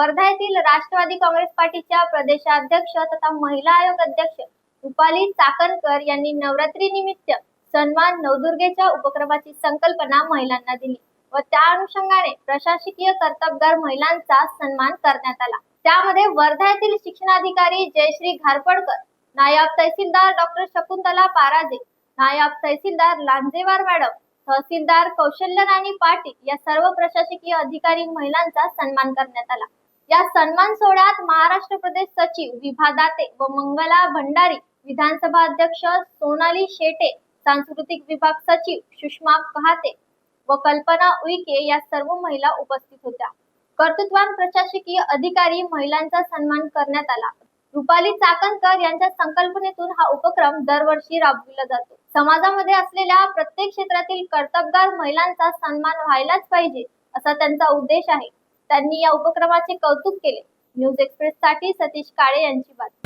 वर्धा येथील राष्ट्रवादी काँग्रेस पार्टीच्या प्रदेशाध्यक्ष तथा महिला आयोग अध्यक्ष रुपाली चाकणकर यांनी नवरात्री निमित्त सन्मान नवदुर्गेच्या उपक्रमाची संकल्पना महिलांना दिली व त्या अनुषंगाने प्रशासकीय कर्तबगार महिलांचा सन्मान करण्यात आला. त्यामध्ये वर्धा येथील शिक्षणाधिकारी जयश्री घारपडकर नायब तहसीलदार डॉक्टर शकुंतला पाराजे नायब तहसीलदार लांजेवार मॅडम तहसीलदार कौशल्य राणी पाटील या सर्व प्रशासकीय अधिकारी महिलांचा सन्मान करण्यात आला. या सन्मान सोहळ्यात महाराष्ट्र प्रदेश सचिव विभा दाते व मंगला भंडारी विधानसभा अध्यक्ष सोनाली शेटे सांस्कृतिक विभाग सचिव सुषमा पहाते व कल्पना उईके या सर्व महिला उपस्थित होत्या. कर्तृत्वान प्रशासकीय अधिकारी महिलांचा सन्मान करण्यात आला. रुपाली चाकणकर यांच्या संकल्पनेतून हा उपक्रम दरवर्षी राबविला जातो. समाजामध्ये असलेल्या प्रत्येक क्षेत्रातील कर्तबगार महिलांचा सन्मान व्हायलाच पाहिजे असा त्यांचा उद्देश आहे. त्यांनी या उपक्रमाचे कौतुक केले. न्यूज एक्सप्रेस साठी सतीश काळे यांची बातमी.